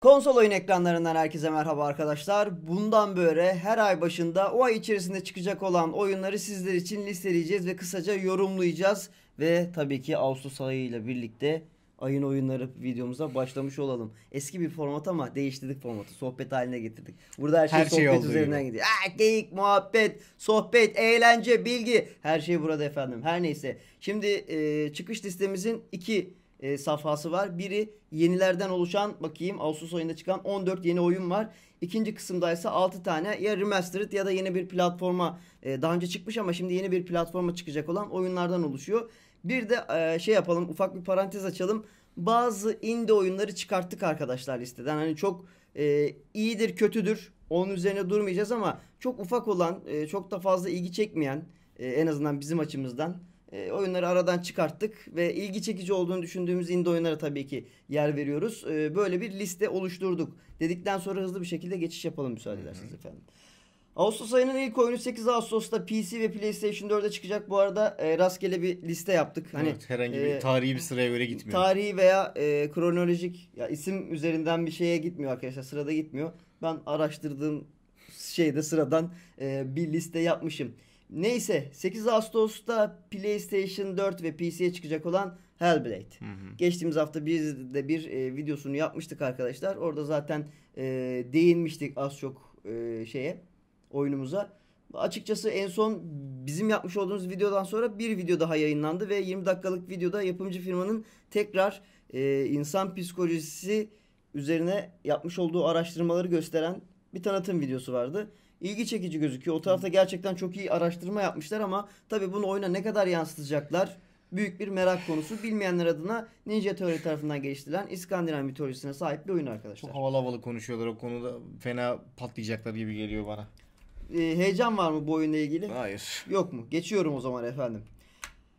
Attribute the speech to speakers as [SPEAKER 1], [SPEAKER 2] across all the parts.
[SPEAKER 1] Konsol oyun ekranlarından herkese merhaba arkadaşlar. Bundan böyle her ay başında o ay içerisinde çıkacak olan oyunları sizler için listeleyeceğiz ve kısaca yorumlayacağız. Ve tabii ki Ağustos ayıyla birlikte ayın oyunları videomuza başlamış olalım. Eski bir format ama değiştirdik formatı. Sohbet haline getirdik. Burada her şey
[SPEAKER 2] Her şey
[SPEAKER 1] sohbet üzerinden
[SPEAKER 2] gibi.
[SPEAKER 1] gidiyor. Ah, geyik, muhabbet, sohbet, eğlence, bilgi. Her şey burada efendim. Her neyse. Şimdi e, çıkış listemizin iki e, safhası var. Biri yenilerden oluşan bakayım Ağustos ayında çıkan 14 yeni oyun var. İkinci kısımda ise 6 tane ya remastered ya da yeni bir platforma e, daha önce çıkmış ama şimdi yeni bir platforma çıkacak olan oyunlardan oluşuyor. Bir de e, şey yapalım ufak bir parantez açalım. Bazı indie oyunları çıkarttık arkadaşlar listeden. Hani çok e, iyidir kötüdür onun üzerine durmayacağız ama çok ufak olan e, çok da fazla ilgi çekmeyen e, en azından bizim açımızdan e, oyunları aradan çıkarttık ve ilgi çekici olduğunu düşündüğümüz indie oyunlara tabii ki yer veriyoruz. E, böyle bir liste oluşturduk. Dedikten sonra hızlı bir şekilde geçiş yapalım müsaade ederseniz efendim. Ağustos ayının ilk oyunu 8 Ağustos'ta PC ve PlayStation 4'e çıkacak. Bu arada e, rastgele bir liste yaptık. Hani
[SPEAKER 2] evet, herhangi
[SPEAKER 1] e,
[SPEAKER 2] bir tarihi bir sıraya göre gitmiyor.
[SPEAKER 1] Tarihi veya e, kronolojik ya isim üzerinden bir şeye gitmiyor arkadaşlar. Sırada gitmiyor. Ben araştırdığım şeyde sıradan e, bir liste yapmışım. Neyse 8 Ağustos'ta PlayStation 4 ve PC'ye çıkacak olan Hellblade.
[SPEAKER 2] Hı hı.
[SPEAKER 1] Geçtiğimiz hafta biz de bir e, videosunu yapmıştık arkadaşlar. Orada zaten e, değinmiştik az çok e, şeye oyunumuza. Açıkçası en son bizim yapmış olduğumuz videodan sonra bir video daha yayınlandı ve 20 dakikalık videoda yapımcı firmanın tekrar e, insan psikolojisi üzerine yapmış olduğu araştırmaları gösteren bir tanıtım videosu vardı. İlgi çekici gözüküyor. O tarafta gerçekten çok iyi araştırma yapmışlar ama tabii bunu oyuna ne kadar yansıtacaklar büyük bir merak konusu. Bilmeyenler adına Ninja Theory tarafından geliştirilen İskandinav mitolojisine sahip bir oyun arkadaşlar.
[SPEAKER 2] Çok havalı havalı konuşuyorlar o konuda. Fena patlayacaklar gibi geliyor bana.
[SPEAKER 1] Ee, heyecan var mı bu oyunla ilgili?
[SPEAKER 2] Hayır.
[SPEAKER 1] Yok mu? Geçiyorum o zaman efendim.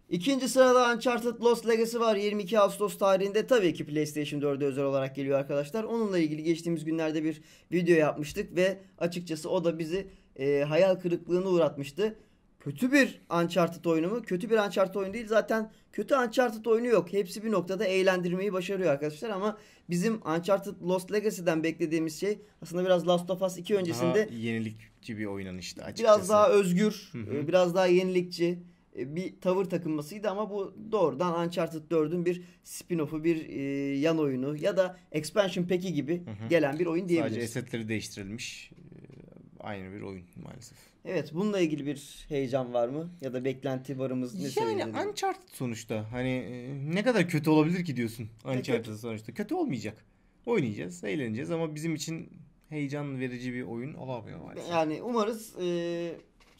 [SPEAKER 1] İkinci sırada Uncharted Lost Legacy var. 22 Ağustos tarihinde tabii ki PlayStation 4'e özel olarak geliyor arkadaşlar. Onunla ilgili geçtiğimiz günlerde bir video yapmıştık ve açıkçası o da bizi e, hayal kırıklığına uğratmıştı. Kötü bir Uncharted oyunu mu? Kötü bir Uncharted oyunu değil. Zaten kötü Uncharted oyunu yok. Hepsi bir noktada eğlendirmeyi başarıyor arkadaşlar ama bizim Uncharted Lost Legacy'den beklediğimiz şey aslında biraz Last of Us 2 öncesinde
[SPEAKER 2] Daha yenilikçi bir oynanıştı açıkçası.
[SPEAKER 1] biraz daha özgür, e, biraz daha yenilikçi bir tavır takınmasıydı ama bu doğrudan Uncharted 4'ün bir spin-off'u, bir e, yan oyunu ya da expansion pack'i gibi
[SPEAKER 2] Hı hı.
[SPEAKER 1] gelen bir oyun
[SPEAKER 2] Sadece
[SPEAKER 1] diyebiliriz.
[SPEAKER 2] esetleri değiştirilmiş. Ee, Aynı bir oyun maalesef.
[SPEAKER 1] Evet, bununla ilgili bir heyecan var mı ya da beklenti varımız ne
[SPEAKER 2] Yani
[SPEAKER 1] seviyede?
[SPEAKER 2] Uncharted sonuçta. Hani e, ne kadar kötü olabilir ki diyorsun Uncharted
[SPEAKER 1] kötü.
[SPEAKER 2] sonuçta. Kötü olmayacak. Oynayacağız, eğleneceğiz ama bizim için heyecan verici bir oyun olamıyor maalesef.
[SPEAKER 1] Yani umarız e,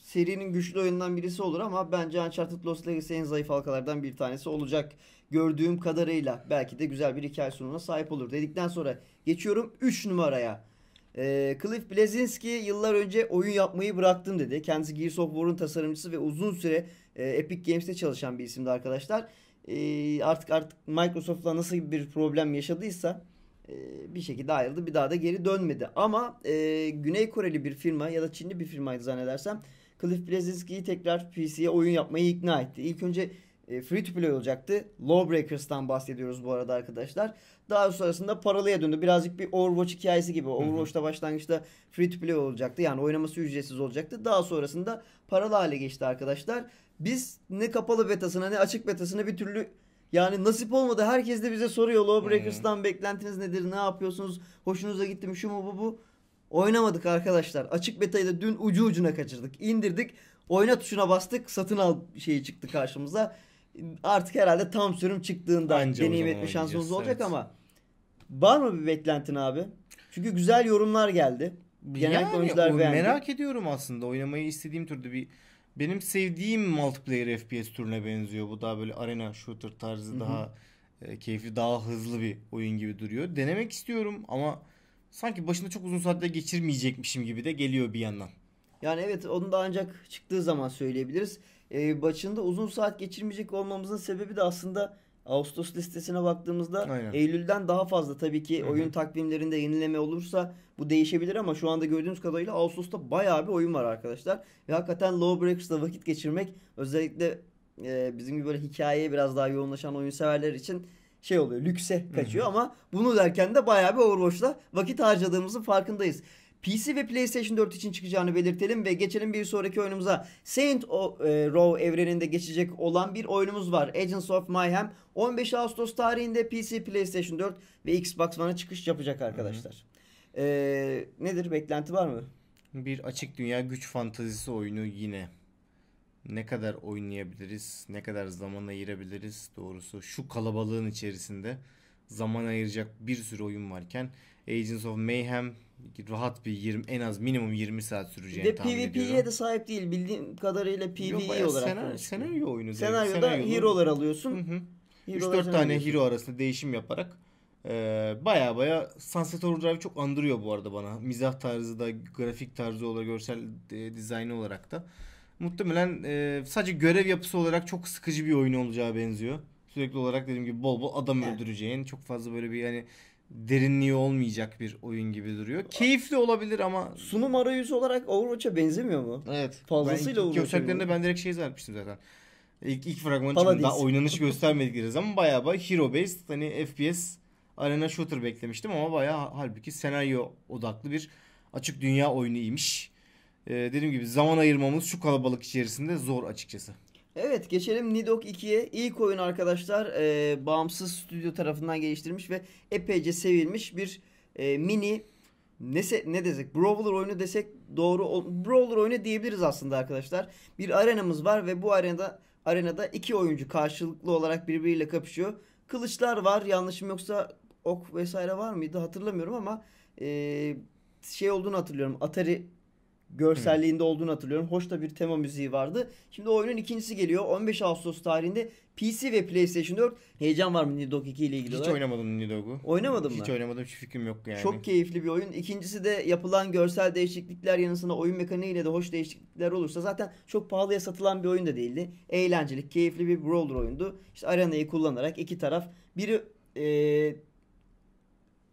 [SPEAKER 1] serinin güçlü oyundan birisi olur ama bence Uncharted Lost Legacy en zayıf halkalardan bir tanesi olacak. Gördüğüm kadarıyla belki de güzel bir hikaye sunumuna sahip olur. Dedikten sonra geçiyorum 3 numaraya. E, Cliff Bleszinski yıllar önce oyun yapmayı bıraktım dedi. Kendisi Gears of War'un tasarımcısı ve uzun süre e, Epic Games'te çalışan bir isimdi arkadaşlar. E, artık artık Microsoft'la nasıl bir problem yaşadıysa e, bir şekilde ayrıldı. Bir daha da geri dönmedi. Ama e, Güney Koreli bir firma ya da Çinli bir firmaydı zannedersem Cliff Bleszinski'yi tekrar PC'ye oyun yapmayı ikna etti. İlk önce e, free to play olacaktı. Lawbreakers'tan bahsediyoruz bu arada arkadaşlar. Daha sonrasında paralıya döndü. Birazcık bir Overwatch hikayesi gibi. Overwatch'ta başlangıçta free to play olacaktı. Yani oynaması ücretsiz olacaktı. Daha sonrasında paralı hale geçti arkadaşlar. Biz ne kapalı betasına ne açık betasına bir türlü yani nasip olmadı. Herkes de bize soruyor. Lawbreakers'tan beklentiniz nedir? Ne yapıyorsunuz? Hoşunuza gitti mi? Şu mu bu bu? Oynamadık arkadaşlar. Açık betayı da dün ucu ucuna kaçırdık. İndirdik. Oyna tuşuna bastık. Satın al şeyi çıktı karşımıza. Artık herhalde tam sürüm çıktığında
[SPEAKER 2] Anca
[SPEAKER 1] deneyim etme şansımız olacak
[SPEAKER 2] evet.
[SPEAKER 1] ama var mı bir beklentin abi? Çünkü güzel yorumlar geldi. Genellikle oyuncular
[SPEAKER 2] o-
[SPEAKER 1] beğendi.
[SPEAKER 2] merak ediyorum aslında. Oynamayı istediğim türde bir benim sevdiğim multiplayer FPS türüne benziyor. Bu daha böyle arena shooter tarzı daha e, keyifli, daha hızlı bir oyun gibi duruyor. Denemek istiyorum ama sanki başında çok uzun saatler geçirmeyecekmişim gibi de geliyor bir yandan.
[SPEAKER 1] Yani evet onu da ancak çıktığı zaman söyleyebiliriz. Ee, başında uzun saat geçirmeyecek olmamızın sebebi de aslında Ağustos listesine baktığımızda
[SPEAKER 2] Aynen.
[SPEAKER 1] Eylül'den daha fazla tabii ki
[SPEAKER 2] Hı hı.
[SPEAKER 1] oyun takvimlerinde yenileme olursa bu değişebilir ama şu anda gördüğümüz kadarıyla Ağustos'ta bayağı bir oyun var arkadaşlar. Ve hakikaten Lawbreakers'la vakit geçirmek özellikle e, bizim gibi böyle hikayeye biraz daha yoğunlaşan oyun severler için şey oluyor lükse kaçıyor ama bunu derken de bayağı bir Overwatch'la vakit harcadığımızın farkındayız. PC ve PlayStation 4 için çıkacağını belirtelim ve geçelim bir sonraki oyunumuza. Saint o, e, Row evreninde geçecek olan bir oyunumuz var. Agents of Mayhem 15 Ağustos tarihinde PC, PlayStation 4 ve Xbox One'a çıkış yapacak arkadaşlar. E, nedir beklenti var mı?
[SPEAKER 2] Bir açık dünya güç fantazisi oyunu yine. Ne kadar oynayabiliriz, ne kadar zaman ayırabiliriz doğrusu. Şu kalabalığın içerisinde zaman ayıracak bir sürü oyun varken Agents of Mayhem rahat bir 20 en az minimum 20 saat süreceğini
[SPEAKER 1] de
[SPEAKER 2] tahmin ediyorum.
[SPEAKER 1] PvP'ye de sahip değil. Bildiğim kadarıyla PvE
[SPEAKER 2] Yok, bayağı
[SPEAKER 1] olarak.
[SPEAKER 2] senaryo,
[SPEAKER 1] konuşuyor.
[SPEAKER 2] senaryo oyunu.
[SPEAKER 1] Senaryoda
[SPEAKER 2] Senaryolu-
[SPEAKER 1] hero'lar
[SPEAKER 2] Hı
[SPEAKER 1] alıyorsun.
[SPEAKER 2] hı.
[SPEAKER 1] Hero'lar
[SPEAKER 2] 3-4
[SPEAKER 1] sen
[SPEAKER 2] tane
[SPEAKER 1] alıyorsun.
[SPEAKER 2] hero arasında değişim yaparak e, baya baya Sunset Overdrive çok andırıyor bu arada bana. Mizah tarzı da, grafik tarzı olarak, görsel e, dizaynı olarak da. Muhtemelen e, sadece görev yapısı olarak çok sıkıcı bir oyun olacağı benziyor. Sürekli olarak dediğim gibi bol bol adam
[SPEAKER 1] Evet.
[SPEAKER 2] öldüreceğin, çok fazla böyle bir hani derinliği olmayacak bir oyun gibi duruyor. Keyifli olabilir ama
[SPEAKER 1] Sunum arayüzü olarak Overwatch'a benzemiyor mu?
[SPEAKER 2] Evet.
[SPEAKER 1] Fazlasıyla
[SPEAKER 2] gösterdiklerinde
[SPEAKER 1] bu.
[SPEAKER 2] ben direkt şey zannetmiştim zaten. İlk, ilk fragman için daha oynanışı göstermedikleri zaman bayağı bayağı hero based hani FPS arena shooter beklemiştim ama bayağı halbuki senaryo odaklı bir açık dünya oyunuymuş. Ee, dediğim gibi zaman ayırmamız şu kalabalık içerisinde zor açıkçası.
[SPEAKER 1] Evet geçelim Nidok 2'ye. İlk oyun arkadaşlar e, bağımsız stüdyo tarafından geliştirilmiş ve epeyce sevilmiş bir e, mini ne, ne desek Brawler oyunu desek doğru Brawler oyunu diyebiliriz aslında arkadaşlar. Bir arenamız var ve bu arenada arenada iki oyuncu karşılıklı olarak birbiriyle kapışıyor. Kılıçlar var yanlışım yoksa ok vesaire var mıydı hatırlamıyorum ama e, şey olduğunu hatırlıyorum. Atari görselliğinde olduğunu hatırlıyorum. Hoş da bir tema müziği vardı. Şimdi oyunun ikincisi geliyor. 15 Ağustos tarihinde PC ve PlayStation 4. Heyecan var mı Nidok 2 ile ilgili
[SPEAKER 2] Hiç
[SPEAKER 1] olarak?
[SPEAKER 2] oynamadım Nidog'u.
[SPEAKER 1] Oynamadın
[SPEAKER 2] Hiç
[SPEAKER 1] mı?
[SPEAKER 2] oynamadım hiç fikrim yok yani.
[SPEAKER 1] Çok keyifli bir oyun. İkincisi de yapılan görsel değişiklikler yanı sıra oyun mekaniğiyle de hoş değişiklikler olursa zaten çok pahalıya satılan bir oyun da değildi. Eğlenceli, keyifli bir brawler oyundu. İşte arenayı kullanarak iki taraf biri eee,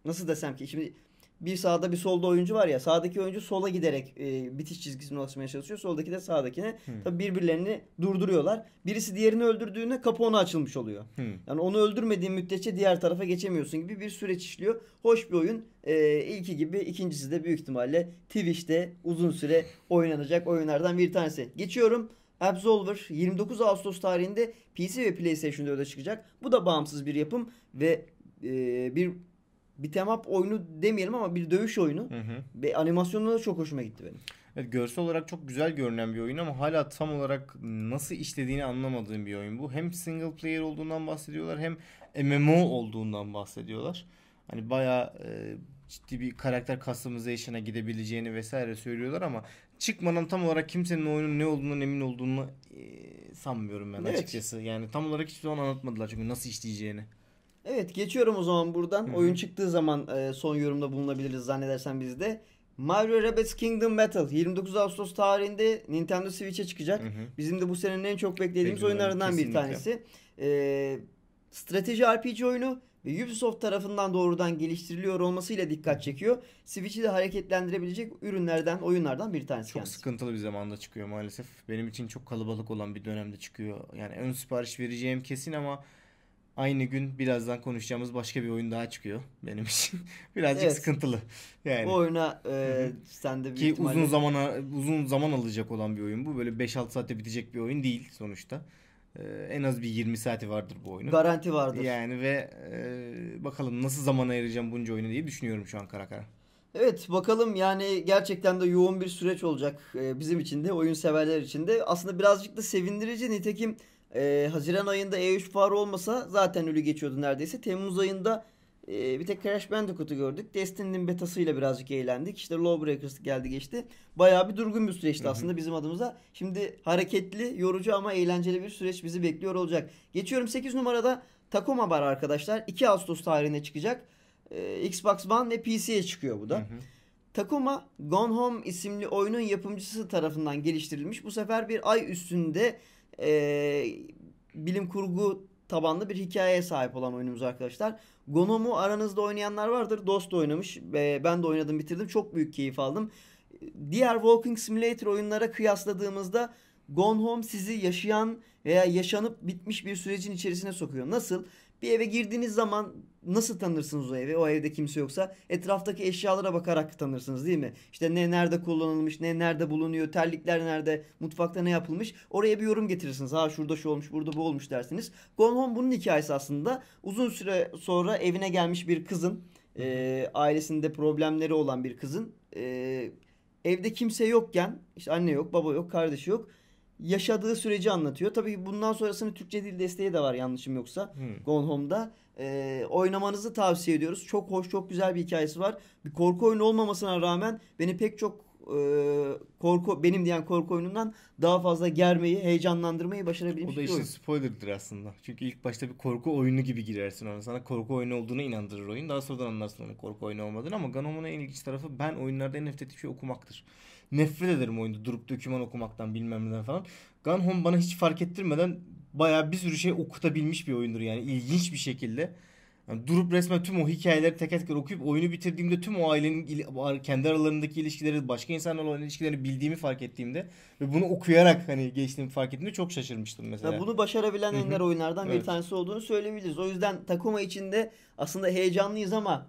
[SPEAKER 1] nasıl desem ki şimdi bir sağda bir solda oyuncu var ya sağdaki oyuncu sola giderek e, bitiş çizgisine ulaşmaya çalışıyor. Soldaki de sağdakine. Tabii birbirlerini durduruyorlar. Birisi diğerini öldürdüğünde kapı ona açılmış oluyor.
[SPEAKER 2] Hı.
[SPEAKER 1] Yani onu öldürmediğin müddetçe diğer tarafa geçemiyorsun gibi bir süreç işliyor. Hoş bir oyun. Ee, ilki gibi ikincisi de büyük ihtimalle Twitch'te uzun süre oynanacak oyunlardan bir tanesi. Geçiyorum. Absolver 29 Ağustos tarihinde PC ve PlayStation 4'e çıkacak. Bu da bağımsız bir yapım ve e, bir bir temap oyunu demeyelim ama bir dövüş oyunu.
[SPEAKER 2] Hı hı.
[SPEAKER 1] Ve animasyonu da çok hoşuma gitti benim.
[SPEAKER 2] Evet, görsel olarak çok güzel görünen bir oyun ama hala tam olarak nasıl işlediğini anlamadığım bir oyun bu. Hem single player olduğundan bahsediyorlar hem MMO olduğundan bahsediyorlar. Hani bayağı e, ciddi bir karakter customization'a gidebileceğini vesaire söylüyorlar ama çıkmadan tam olarak kimsenin oyunun ne olduğundan emin olduğunu e, sanmıyorum ben
[SPEAKER 1] Evet.
[SPEAKER 2] açıkçası. Yani tam olarak hiçbir zaman anlatmadılar çünkü nasıl işleyeceğini.
[SPEAKER 1] Evet geçiyorum o zaman buradan.
[SPEAKER 2] Hı hı.
[SPEAKER 1] Oyun çıktığı zaman e, son yorumda bulunabiliriz zannedersen biz de. Mario Rabbids Kingdom Battle 29 Ağustos tarihinde Nintendo Switch'e çıkacak.
[SPEAKER 2] Hı hı.
[SPEAKER 1] Bizim de bu senenin en çok beklediğimiz
[SPEAKER 2] Beklenen,
[SPEAKER 1] oyunlarından bir
[SPEAKER 2] kesinlikle.
[SPEAKER 1] tanesi. E, strateji RPG oyunu ve Ubisoft tarafından doğrudan geliştiriliyor olmasıyla dikkat çekiyor. Switch'i de hareketlendirebilecek ürünlerden, oyunlardan bir tanesi
[SPEAKER 2] Çok
[SPEAKER 1] kendisi.
[SPEAKER 2] sıkıntılı bir zamanda çıkıyor maalesef. Benim için çok kalabalık olan bir dönemde çıkıyor. Yani ön sipariş vereceğim kesin ama aynı gün birazdan konuşacağımız başka bir oyun daha çıkıyor benim için. Birazcık
[SPEAKER 1] Evet.
[SPEAKER 2] sıkıntılı. Yani
[SPEAKER 1] Bu oyuna e, sen de büyük
[SPEAKER 2] ki
[SPEAKER 1] ihtimalle...
[SPEAKER 2] uzun zamana uzun zaman alacak olan bir oyun bu. Böyle 5-6 saatte bitecek bir oyun değil sonuçta. Ee, en az bir 20 saati vardır bu oyunun.
[SPEAKER 1] Garanti vardır.
[SPEAKER 2] Yani ve e, bakalım nasıl zaman ayıracağım bunca oyunu diye düşünüyorum şu an kara kara.
[SPEAKER 1] Evet bakalım yani gerçekten de yoğun bir süreç olacak e, bizim için de oyun severler için de. Aslında birazcık da sevindirici nitekim e, Haziran ayında E3 fuarı olmasa zaten ölü geçiyordu neredeyse. Temmuz ayında e, bir tek Crash Bandicoot'u gördük. Destiny'nin betasıyla birazcık eğlendik. İşte Lawbreakers geldi geçti. Bayağı bir durgun bir süreçti aslında bizim adımıza. Şimdi hareketli, yorucu ama eğlenceli bir süreç bizi bekliyor olacak. Geçiyorum 8 numarada Tacoma var arkadaşlar. 2 Ağustos tarihine çıkacak. E, Xbox One ve PC'ye çıkıyor bu da.
[SPEAKER 2] Hı hı.
[SPEAKER 1] Takuma Gone Home isimli oyunun yapımcısı tarafından geliştirilmiş. Bu sefer bir ay üstünde e, bilim kurgu tabanlı bir hikayeye sahip olan oyunumuz arkadaşlar. Gone Home'u aranızda oynayanlar vardır. Dost oynamış. E, ben de oynadım bitirdim. Çok büyük keyif aldım. Diğer Walking Simulator oyunlara kıyasladığımızda Gone Home sizi yaşayan veya yaşanıp bitmiş bir sürecin içerisine sokuyor. Nasıl? Bir eve girdiğiniz zaman nasıl tanırsınız o evi? O evde kimse yoksa etraftaki eşyalara bakarak tanırsınız değil mi? İşte ne nerede kullanılmış, ne nerede bulunuyor, terlikler nerede, mutfakta ne yapılmış. Oraya bir yorum getirirsiniz. Ha şurada şu olmuş, burada bu olmuş dersiniz. Gone Home bunun hikayesi aslında. Uzun süre sonra evine gelmiş bir kızın, e, ailesinde problemleri olan bir kızın e, evde kimse yokken, işte anne yok, baba yok, kardeşi yok. Yaşadığı süreci anlatıyor. Tabii bundan sonrasını Türkçe dil desteği de var yanlışım yoksa.
[SPEAKER 2] Hmm.
[SPEAKER 1] Gone Home'da. Ee, oynamanızı tavsiye ediyoruz. Çok hoş, çok güzel bir hikayesi var. Bir korku oyunu olmamasına rağmen beni pek çok e, korku benim diyen korku oyunundan daha fazla germeyi, heyecanlandırmayı başarabilmiş
[SPEAKER 2] O da işte spoiler'dır aslında. Çünkü ilk başta bir korku oyunu gibi girersin ona. Sana korku oyunu olduğunu inandırır oyun. Daha sonradan anlarsın onun korku oyunu olmadığını ama Gone Home'un en ilginç tarafı ben oyunlarda en nefret ettiğim şey okumaktır. Nefret ederim oyunda durup döküman okumaktan bilmem neden falan. Gone Home bana hiç fark ettirmeden bayağı bir sürü şey okutabilmiş bir oyundur yani ilginç bir şekilde. Yani durup resmen tüm o hikayeleri teker teker okuyup oyunu bitirdiğimde tüm o ailenin kendi aralarındaki ilişkileri, başka insanlarla olan ilişkilerini bildiğimi fark ettiğimde ve bunu okuyarak hani geçtiğimi fark ettiğimde çok şaşırmıştım mesela.
[SPEAKER 1] Ya bunu başarabilen ender oyunlardan bir
[SPEAKER 2] Evet.
[SPEAKER 1] tanesi olduğunu söyleyebiliriz. O yüzden Takuma içinde aslında heyecanlıyız ama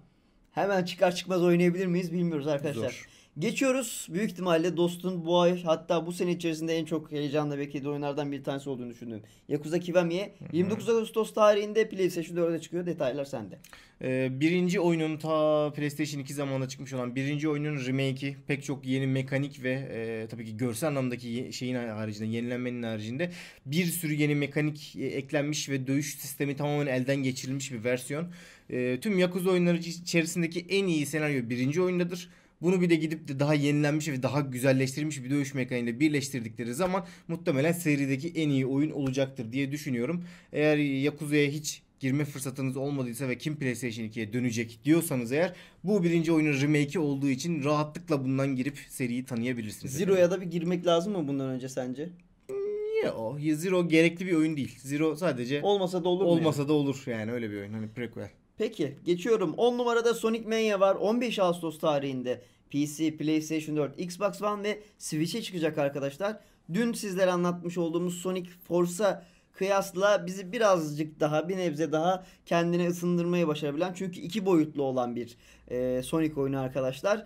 [SPEAKER 1] hemen çıkar çıkmaz oynayabilir miyiz bilmiyoruz arkadaşlar.
[SPEAKER 2] Zor.
[SPEAKER 1] Geçiyoruz. Büyük ihtimalle dostun bu ay hatta bu sene içerisinde en çok heyecanla beklediği oyunlardan bir tanesi olduğunu düşündüğüm Yakuza Kiwami'ye 29 Ağustos tarihinde PlayStation 4'e çıkıyor. Detaylar sende.
[SPEAKER 2] Ee, birinci oyunun ta PlayStation 2 zamanında çıkmış olan birinci oyunun remake'i pek çok yeni mekanik ve e, tabii ki görsel anlamdaki şeyin haricinde yenilenmenin haricinde bir sürü yeni mekanik e, eklenmiş ve dövüş sistemi tamamen elden geçirilmiş bir versiyon. E, tüm Yakuza oyunları içerisindeki en iyi senaryo birinci oyundadır. Bunu bir de gidip de daha yenilenmiş ve daha güzelleştirilmiş bir dövüş mekaniğiyle birleştirdikleri zaman muhtemelen serideki en iyi oyun olacaktır diye düşünüyorum. Eğer Yakuza'ya hiç girme fırsatınız olmadıysa ve kim PlayStation 2'ye dönecek diyorsanız eğer bu birinci oyunun remake'i olduğu için rahatlıkla bundan girip seriyi tanıyabilirsiniz.
[SPEAKER 1] Zero'ya da bir girmek lazım mı bundan önce sence?
[SPEAKER 2] Niye o? Zero gerekli bir oyun değil. Zero sadece
[SPEAKER 1] Olmasa da olur mu? yani?
[SPEAKER 2] olmasa da olur yani öyle bir oyun. Hani prequel.
[SPEAKER 1] Peki geçiyorum. 10 numarada Sonic Mania var. 15 Ağustos tarihinde PC, PlayStation 4, Xbox One ve Switch'e çıkacak arkadaşlar. Dün sizlere anlatmış olduğumuz Sonic Force'a kıyasla bizi birazcık daha bir nebze daha kendine ısındırmayı başarabilen çünkü iki boyutlu olan bir e, Sonic oyunu arkadaşlar.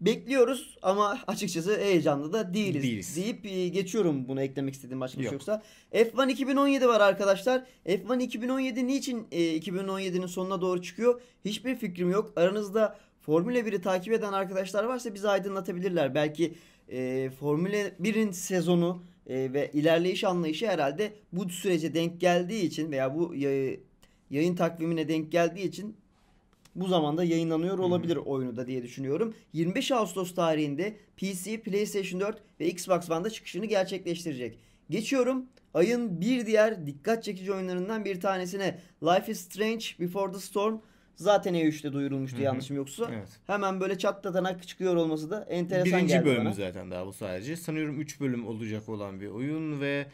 [SPEAKER 1] Bekliyoruz ama açıkçası heyecanlı da değiliz.
[SPEAKER 2] Değiliz.
[SPEAKER 1] Deyip e, geçiyorum bunu eklemek istediğim başka bir şey
[SPEAKER 2] Yok.
[SPEAKER 1] yoksa. F1 2017 var arkadaşlar. F1 2017 niçin e, 2017'nin sonuna doğru çıkıyor? Hiçbir fikrim yok. Aranızda Formula 1'i takip eden arkadaşlar varsa bizi aydınlatabilirler. Belki e, Formula 1'in sezonu e, ve ilerleyiş anlayışı herhalde bu sürece denk geldiği için veya bu yayı- yayın takvimine denk geldiği için bu zamanda yayınlanıyor olabilir oyunu da diye düşünüyorum. 25 Ağustos tarihinde PC, PlayStation 4 ve Xbox One'da çıkışını gerçekleştirecek. Geçiyorum ayın bir diğer dikkat çekici oyunlarından bir tanesine Life is Strange Before the Storm zaten E3'te duyurulmuştu
[SPEAKER 2] Hı hı.
[SPEAKER 1] yanlışım yoksa.
[SPEAKER 2] Evet.
[SPEAKER 1] Hemen böyle çatlatanak çıkıyor olması da enteresan
[SPEAKER 2] Birinci
[SPEAKER 1] geldi
[SPEAKER 2] bölümü
[SPEAKER 1] bana.
[SPEAKER 2] zaten daha bu sadece. Sanıyorum 3 bölüm olacak olan bir oyun ve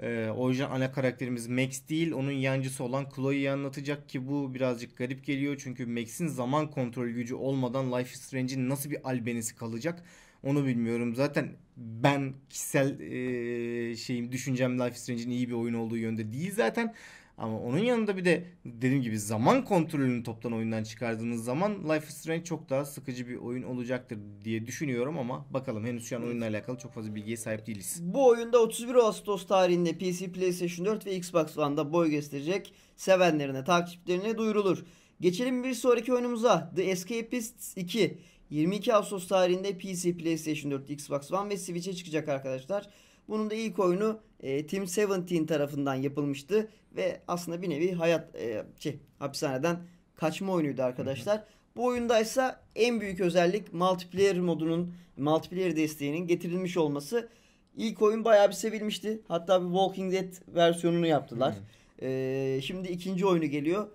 [SPEAKER 2] e, orijinal ana karakterimiz Max değil onun yancısı olan Chloe'yi anlatacak ki bu birazcık garip geliyor. Çünkü Max'in zaman kontrol gücü olmadan Life is Strange'in nasıl bir albenisi kalacak onu bilmiyorum. Zaten ben kişisel e, şeyim düşüncem Life is Strange'in iyi bir oyun olduğu yönde değil zaten. Ama onun yanında bir de dediğim gibi zaman kontrolünü toptan oyundan çıkardığınız zaman Life is Strange çok daha sıkıcı bir oyun olacaktır diye düşünüyorum ama bakalım henüz şu an oyunla alakalı çok fazla bilgiye sahip değiliz.
[SPEAKER 1] Bu oyunda 31 Ağustos tarihinde PC, PlayStation 4 ve Xbox One'da boy gösterecek. Sevenlerine, takipçilerine duyurulur. Geçelim bir sonraki oyunumuza. The Escapists 2. 22 Ağustos tarihinde PC, PlayStation 4, Xbox One ve Switch'e çıkacak arkadaşlar. Bunun da ilk oyunu e, Team 17 tarafından yapılmıştı ve aslında bir nevi hayat e, şey, hapishaneden kaçma oyunuydu arkadaşlar. Bu oyundaysa en büyük özellik multiplayer modunun, multiplayer desteğinin getirilmiş olması. İlk oyun bayağı bir sevilmişti. Hatta bir Walking Dead versiyonunu yaptılar. Ee, şimdi ikinci oyunu geliyor.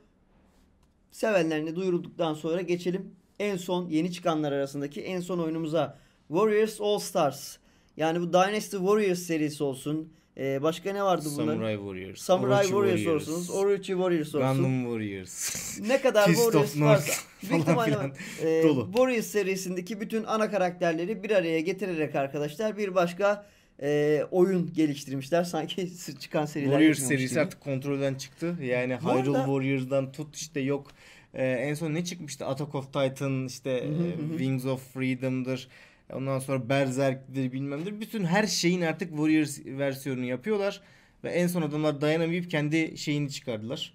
[SPEAKER 1] Sevenlerini duyurulduktan sonra geçelim en son yeni çıkanlar arasındaki en son oyunumuza. Warriors All Stars. Yani bu Dynasty Warriors serisi olsun. Ee, başka ne vardı bunların?
[SPEAKER 2] Samurai Warriors,
[SPEAKER 1] Samurai
[SPEAKER 2] Orochi
[SPEAKER 1] Warriors, olsun, Orochi Warriors olsun.
[SPEAKER 2] Gundam Warriors.
[SPEAKER 1] Ne kadar Warriors varsa büyük ihtimalle e,
[SPEAKER 2] dolu.
[SPEAKER 1] Warriors serisindeki bütün ana karakterleri bir araya getirerek arkadaşlar bir başka e, oyun geliştirmişler. Sanki çıkan seriler
[SPEAKER 2] Warriors serisi
[SPEAKER 1] gibi.
[SPEAKER 2] artık kontrolden çıktı. Yani
[SPEAKER 1] Bu
[SPEAKER 2] Hyrule
[SPEAKER 1] arada-
[SPEAKER 2] Warriors'dan tut işte yok. Ee, en son ne çıkmıştı? Attack of Titan işte
[SPEAKER 1] Hı hı
[SPEAKER 2] e,
[SPEAKER 1] hı.
[SPEAKER 2] Wings of Freedom'dır. Ondan sonra Berserk'tir bilmemdir. Bütün her şeyin artık Warriors versiyonunu yapıyorlar. Ve en son adamlar dayanamayıp kendi şeyini çıkardılar.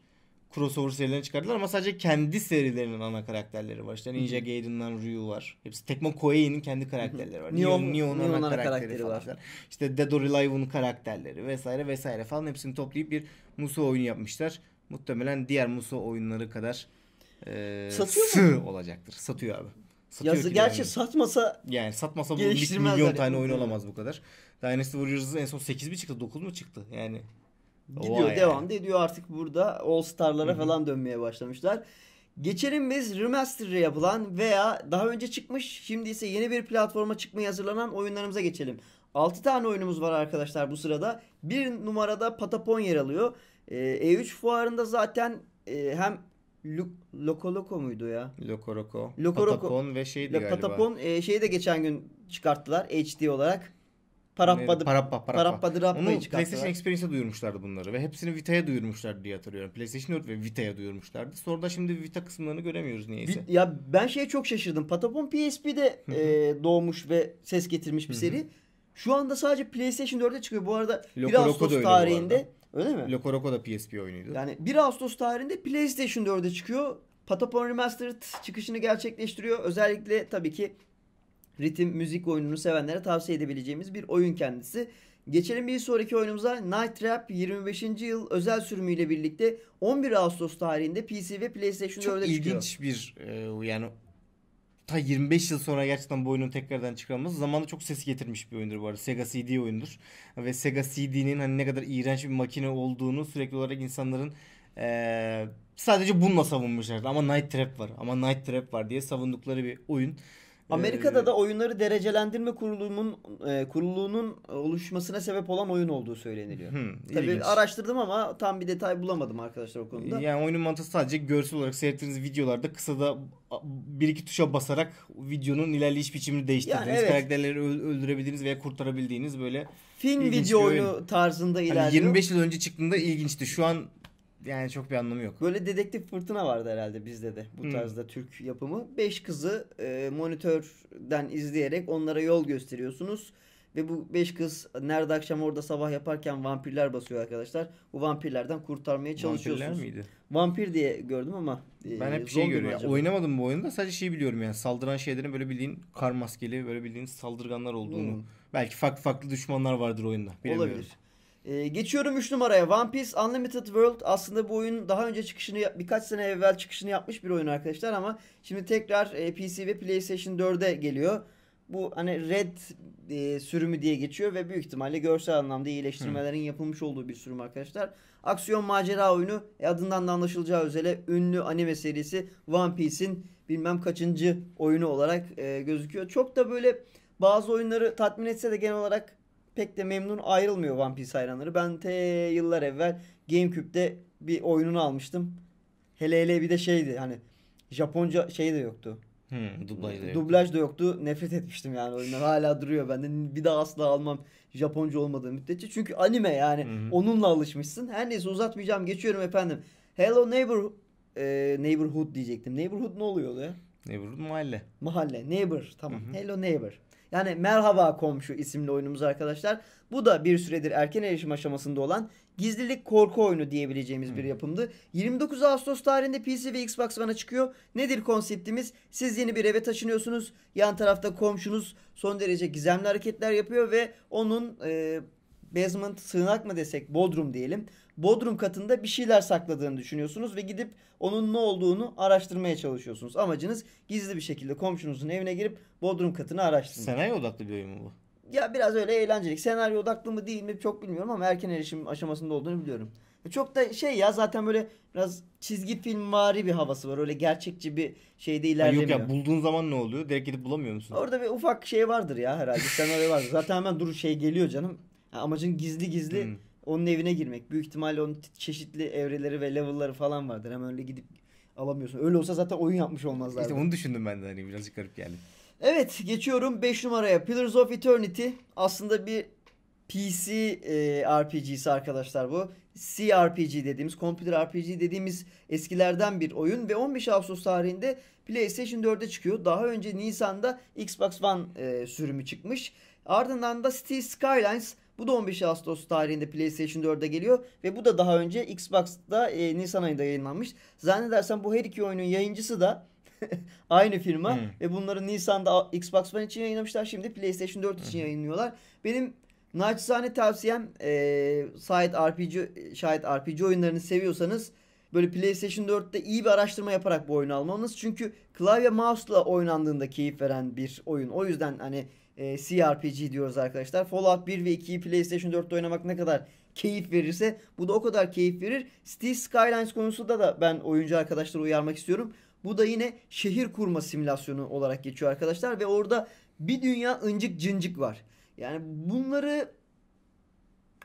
[SPEAKER 2] Crossover serilerini çıkardılar ama sadece kendi serilerinin ana karakterleri var. İşte Ninja Gaiden'dan Ryu var. Hepsi Tecmo Koei'nin kendi karakterleri var.
[SPEAKER 1] Neon-
[SPEAKER 2] Neon, Neon'un
[SPEAKER 1] Neon
[SPEAKER 2] ana,
[SPEAKER 1] ana
[SPEAKER 2] karakteri,
[SPEAKER 1] karakteri var.
[SPEAKER 2] filan. İşte Dead or Alive'ın karakterleri vesaire vesaire falan hepsini toplayıp bir Muso oyunu yapmışlar. Muhtemelen diğer Muso oyunları kadar e,
[SPEAKER 1] Satıyor
[SPEAKER 2] sığ olacaktır. Satıyor abi. Satıyor
[SPEAKER 1] Yazı
[SPEAKER 2] ki
[SPEAKER 1] gerçi
[SPEAKER 2] yani.
[SPEAKER 1] satmasa
[SPEAKER 2] Yani satmasa bu
[SPEAKER 1] Geliştirmezler
[SPEAKER 2] milyon
[SPEAKER 1] yani.
[SPEAKER 2] tane oyun olamaz bu kadar. Dynasty Warriors'ın en son 8 mi çıktı 9 mu çıktı yani.
[SPEAKER 1] gidiyor
[SPEAKER 2] Oha yani.
[SPEAKER 1] devam da ediyor artık burada All Star'lara
[SPEAKER 2] Hı hı.
[SPEAKER 1] falan dönmeye başlamışlar. Geçelim biz remaster'ı yapılan veya daha önce çıkmış şimdi ise yeni bir platforma çıkmaya hazırlanan oyunlarımıza geçelim. 6 tane oyunumuz var arkadaşlar bu sırada. Bir numarada Patapon yer alıyor. Ee, E3 fuarında zaten e, hem Lu- Loco Loco muydu ya?
[SPEAKER 2] Loco
[SPEAKER 1] Loco Roco.
[SPEAKER 2] Patapon ve şeydi
[SPEAKER 1] Le
[SPEAKER 2] galiba.
[SPEAKER 1] Patapon e, şeyi de geçen gün çıkarttılar HD olarak.
[SPEAKER 2] Parappa, Parappa.
[SPEAKER 1] Rappa'yı
[SPEAKER 2] Onu. PlayStation Experience'e duyurmuşlardı bunları ve hepsini Vita'ya duyurmuşlardı diye hatırlıyorum. PlayStation 4 ve Vita'ya duyurmuşlardı. Sonra da şimdi Vita kısımlarını göremiyoruz niyeyse.
[SPEAKER 1] Bir- Ya ben şeye çok şaşırdım. Patapon PSP'de e, doğmuş ve ses getirmiş bir seri. Şu anda sadece PlayStation 4'e çıkıyor. Bu arada 1
[SPEAKER 2] Loco Roco da
[SPEAKER 1] Ağustos
[SPEAKER 2] öyle bu
[SPEAKER 1] tarihinde öyle mi?
[SPEAKER 2] Loco da PSP oyunuydu.
[SPEAKER 1] Yani 1 Ağustos tarihinde PlayStation 4'e çıkıyor. Patapon Remastered çıkışını gerçekleştiriyor. Özellikle tabii ki ritim müzik oyununu sevenlere tavsiye edebileceğimiz bir oyun kendisi. Geçelim bir sonraki oyunumuza Night Trap 25. yıl özel sürümüyle birlikte 11 Ağustos tarihinde PC ve PlayStation
[SPEAKER 2] Çok
[SPEAKER 1] 4'e çıkıyor.
[SPEAKER 2] ilginç bir e, yani ta 25 yıl sonra gerçekten bu oyunun tekrardan çıkarılması zamanında çok ses getirmiş bir oyundur bu arada. Sega CD oyundur. Ve Sega CD'nin hani ne kadar iğrenç bir makine olduğunu sürekli olarak insanların e, sadece bununla savunmuşlardı. Ama Night Trap var. Ama Night Trap var diye savundukları bir oyun.
[SPEAKER 1] Amerika'da
[SPEAKER 2] Ee,
[SPEAKER 1] da oyunları derecelendirme kurulumunun e, kuruluğunun oluşmasına sebep olan oyun olduğu söyleniliyor.
[SPEAKER 2] Hmm,
[SPEAKER 1] Tabii
[SPEAKER 2] ilginç.
[SPEAKER 1] araştırdım ama tam bir detay bulamadım arkadaşlar o konuda.
[SPEAKER 2] Yani oyunun mantığı sadece görsel olarak seyrettiğiniz videolarda kısada bir iki tuşa basarak videonun ilerleyiş biçimini değiştirdiğiniz,
[SPEAKER 1] Yani evet.
[SPEAKER 2] karakterleri öl- öldürebildiğiniz veya kurtarabildiğiniz böyle
[SPEAKER 1] Film video oyunu
[SPEAKER 2] oyun.
[SPEAKER 1] tarzında
[SPEAKER 2] hani
[SPEAKER 1] ilerliyor.
[SPEAKER 2] 25 yıl önce çıktığında ilginçti. Şu an yani çok bir anlamı yok.
[SPEAKER 1] Böyle dedektif fırtına vardı herhalde bizde de bu
[SPEAKER 2] Hmm.
[SPEAKER 1] tarzda Türk yapımı. Beş kızı e, monitörden izleyerek onlara yol gösteriyorsunuz. Ve bu beş kız nerede akşam orada sabah yaparken vampirler basıyor arkadaşlar. Bu vampirlerden kurtarmaya
[SPEAKER 2] Vampirler
[SPEAKER 1] çalışıyorsunuz.
[SPEAKER 2] miydi?
[SPEAKER 1] Vampir diye gördüm ama e,
[SPEAKER 2] Ben hep şey
[SPEAKER 1] zombi mi
[SPEAKER 2] görüyorum.
[SPEAKER 1] acaba?
[SPEAKER 2] Oynamadım bu oyunda. Sadece şeyi biliyorum yani. Saldıran şeylerin böyle bildiğin kar maskeli, böyle bildiğin saldırganlar olduğunu.
[SPEAKER 1] Hmm.
[SPEAKER 2] Belki farklı farklı düşmanlar vardır oyunda.
[SPEAKER 1] Olabilir. Ee, geçiyorum 3 numaraya. One Piece Unlimited World aslında bu oyun daha önce çıkışını birkaç sene evvel çıkışını yapmış bir oyun arkadaşlar ama şimdi tekrar e, PC ve PlayStation 4'e geliyor. Bu hani Red e, sürümü diye geçiyor ve büyük ihtimalle görsel anlamda iyileştirmelerin yapılmış olduğu bir sürüm arkadaşlar. Aksiyon macera oyunu e, adından da anlaşılacağı üzere ünlü anime serisi One Piece'in bilmem kaçıncı oyunu olarak e, gözüküyor. Çok da böyle bazı oyunları tatmin etse de genel olarak pek de memnun ayrılmıyor One Piece hayranları. Ben te yıllar evvel GameCube'de bir oyununu almıştım. Hele hele bir de şeydi hani Japonca şey de yoktu.
[SPEAKER 2] Hmm, dublaj da yok.
[SPEAKER 1] Dublaj da yoktu. Nefret etmiştim yani oyundan. Hala duruyor bende. Bir daha asla almam Japonca olmadığı müddetçe. Çünkü anime yani.
[SPEAKER 2] Hı hı.
[SPEAKER 1] Onunla alışmışsın. Her neyse uzatmayacağım. Geçiyorum efendim. Hello Neighbor e, Neighborhood diyecektim. Neighborhood ne oluyor ya?
[SPEAKER 2] Ne vurdu mahalle.
[SPEAKER 1] Mahalle. Neighbor. Tamam.
[SPEAKER 2] Hı hı.
[SPEAKER 1] Hello Neighbor. Yani Merhaba Komşu isimli oyunumuz arkadaşlar. Bu da bir süredir erken erişim aşamasında olan gizlilik korku oyunu diyebileceğimiz bir
[SPEAKER 2] Hı.
[SPEAKER 1] yapımdı. 29 Ağustos tarihinde PC ve Xbox One'a çıkıyor. Nedir konseptimiz? Siz yeni bir eve taşınıyorsunuz. Yan tarafta komşunuz son derece gizemli hareketler yapıyor ve onun e, basement sığınak mı desek bodrum diyelim. Bodrum katında bir şeyler sakladığını düşünüyorsunuz ve gidip onun ne olduğunu araştırmaya çalışıyorsunuz. Amacınız gizli bir şekilde komşunuzun evine girip bodrum katını araştırmak.
[SPEAKER 2] Senaryo odaklı bir oyun mu bu?
[SPEAKER 1] Ya biraz öyle eğlencelik. Senaryo odaklı mı değil mi çok bilmiyorum ama erken erişim aşamasında olduğunu biliyorum. Çok da şey ya zaten böyle biraz çizgi film vari bir havası var. Öyle gerçekçi bir şeyde
[SPEAKER 2] Ha,
[SPEAKER 1] ilerlemiyor.
[SPEAKER 2] yok ya bulduğun zaman ne oluyor? Direkt gidip bulamıyor musun?
[SPEAKER 1] Orada bir ufak şey vardır ya herhalde. Senaryo vardır. Zaten hemen dur şey geliyor canım. Ha, amacın gizli gizli
[SPEAKER 2] Hmm.
[SPEAKER 1] Onun evine girmek. Büyük ihtimalle onun çeşitli evreleri ve level'ları falan vardır. Hemen öyle gidip alamıyorsun. Öyle olsa zaten oyun yapmış olmazlar.
[SPEAKER 2] İşte onu düşündüm ben de hani birazcık garip geldi.
[SPEAKER 1] Evet geçiyorum 5 numaraya. Pillars of Eternity aslında bir PC e, RPG'si arkadaşlar bu. CRPG dediğimiz, Computer RPG dediğimiz eskilerden bir oyun ve 15 Ağustos tarihinde PlayStation 4'e çıkıyor. Daha önce Nisan'da Xbox One e, sürümü çıkmış. Ardından da Cities Skylines bu da 15 Ağustos tarihinde PlayStation 4'e geliyor ve bu da daha önce Xbox'ta e, Nisan ayında yayınlanmış. Zannedersem bu her iki oyunun yayıncısı da aynı firma
[SPEAKER 2] Hmm.
[SPEAKER 1] ve bunları Nisan'da Xbox One için yayınlamışlar. Şimdi PlayStation 4 için yayınlıyorlar. Benim naçizane tavsiyem e, şayet RPG şayet RPG oyunlarını seviyorsanız böyle PlayStation 4'te iyi bir araştırma yaparak bu oyunu almanız. Çünkü klavye mouse'la oynandığında keyif veren bir oyun. O yüzden hani e, CRPG diyoruz arkadaşlar. Fallout 1 ve 2'yi PlayStation 4'te oynamak ne kadar keyif verirse bu da o kadar keyif verir. Cities Skylines konusunda da ben oyuncu arkadaşları uyarmak istiyorum. Bu da yine şehir kurma simülasyonu olarak geçiyor arkadaşlar ve orada bir dünya ıncık cıncık var. Yani bunları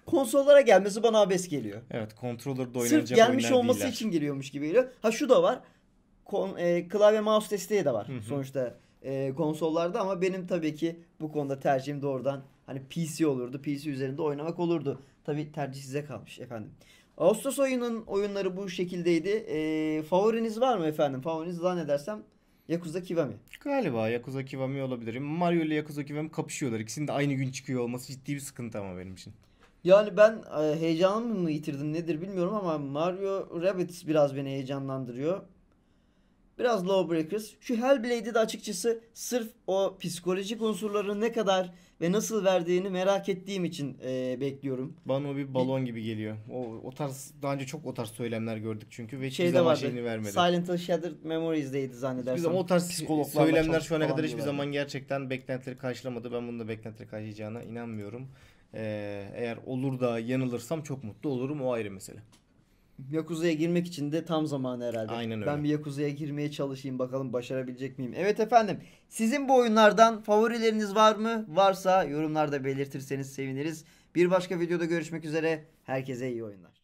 [SPEAKER 1] konsollara gelmesi bana abes geliyor.
[SPEAKER 2] Evet controller'da
[SPEAKER 1] Sırf
[SPEAKER 2] oynanacak
[SPEAKER 1] gelmiş
[SPEAKER 2] oyunlar
[SPEAKER 1] olması
[SPEAKER 2] değiller.
[SPEAKER 1] için geliyormuş gibi geliyor. Ha şu da var. Kon, e, klavye mouse desteği de var
[SPEAKER 2] Hı hı.
[SPEAKER 1] sonuçta e, konsollarda ama benim tabii ki bu konuda tercihim doğrudan hani PC olurdu. PC üzerinde oynamak olurdu. Tabii tercih size kalmış efendim. Ağustos oyunun oyunları bu şekildeydi. E, favoriniz var mı efendim? Favoriniz zannedersem Yakuza Kiwami.
[SPEAKER 2] Galiba Yakuza Kiwami olabilir. Mario ile Yakuza Kiwami kapışıyorlar. İkisinin de aynı gün çıkıyor olması ciddi bir sıkıntı ama benim için.
[SPEAKER 1] Yani ben e, heyecanımı mı yitirdim nedir bilmiyorum ama Mario Rabbids biraz beni heyecanlandırıyor. Biraz Lawbreakers. Şu Hellblade'i de açıkçası sırf o psikolojik unsurları ne kadar ve nasıl verdiğini merak ettiğim için e, bekliyorum.
[SPEAKER 2] Bana o bir balon gibi geliyor. O, o tarz daha önce çok o tarz söylemler gördük çünkü ve hiçbir
[SPEAKER 1] Şeyde
[SPEAKER 2] zaman
[SPEAKER 1] vardı.
[SPEAKER 2] şeyini vermedi.
[SPEAKER 1] Silent Hill Shattered Memories'deydi zannedersem.
[SPEAKER 2] Hiçbir zaman o tarz
[SPEAKER 1] Psikologlarla
[SPEAKER 2] söylemler şu ana kadar hiçbir zaman gerçekten beklentileri karşılamadı. Ben bunun da beklentileri karşılayacağına inanmıyorum. Ee, eğer olur da yanılırsam çok mutlu olurum. O ayrı mesele.
[SPEAKER 1] Yakuza'ya girmek için de tam zamanı herhalde.
[SPEAKER 2] Aynen
[SPEAKER 1] Ben
[SPEAKER 2] öyle.
[SPEAKER 1] bir Yakuza'ya girmeye çalışayım bakalım başarabilecek miyim? Evet efendim. Sizin bu oyunlardan favorileriniz var mı? Varsa yorumlarda belirtirseniz seviniriz. Bir başka videoda görüşmek üzere. Herkese iyi oyunlar.